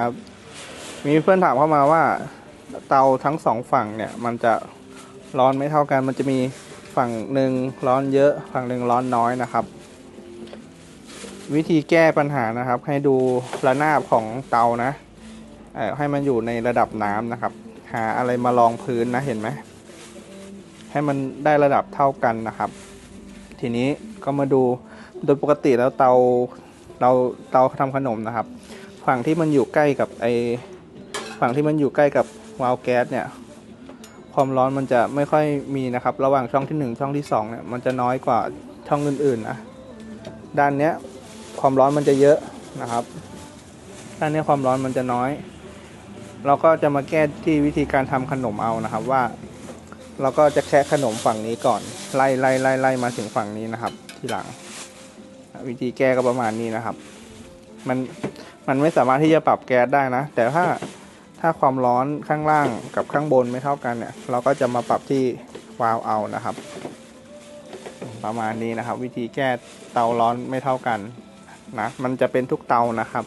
ครับ มีเพื่อนถามเข้ามาว่า เตาทั้งสองฝั่งเนี่ย มันจะร้อนไม่เท่ากัน มันจะมีฝั่งหนึ่งร้อนเยอะ ฝั่งหนึ่งร้อนน้อยนะครับ วิธีแก้ปัญหานะครับ ให้ดูระนาบของเตานะให้มันอยู่ในระดับน้ำนะครับ หาอะไรมารองพื้นนะเห็นไหมให้มันได้ระดับเท่ากันนะครับ ทีนี้ก็มาดูโดยปกติแล้วเตาเราเตาทำขนมนะครับ ฝั่งที่มันอยู่ใกล้กับไอฝั่งที่มันอยู่ใกล้กับวาล์วแก๊สเนี่ยความร้อนมันจะไม่ค่อยมีนะครับ ระหว่างช่องที่หนึ่งช่องที่สองเนี่ยมันจะน้อยกว่าช่องอื่นๆนะด้านเนี้ยความร้อนมันจะเยอะนะครับ ด้านเนี้ยความร้อนมันจะน้อย เราก็จะมาแก้ที่วิธีการทำขนมเอานะครับว่า เราก็จะแคะขนมฝั่งนี้ก่อน ไล่ไล่ไล่ไล่มาถึงฝั่งนี้นะครับ ทีหลัง วิธีแก้ก็ประมาณนี้นะครับ มัน มันไม่สามารถที่จะปรับแก๊สได้นะ แต่ถ้าถ้าความร้อนข้างล่างกับข้างบนไม่เท่ากันเนี่ย เราก็จะมาปรับที่วาล์วเอานะครับ ประมาณนี้นะครับ วิธีแก้เตาร้อนไม่เท่ากันนะมันจะเป็นทุกเตานะครับ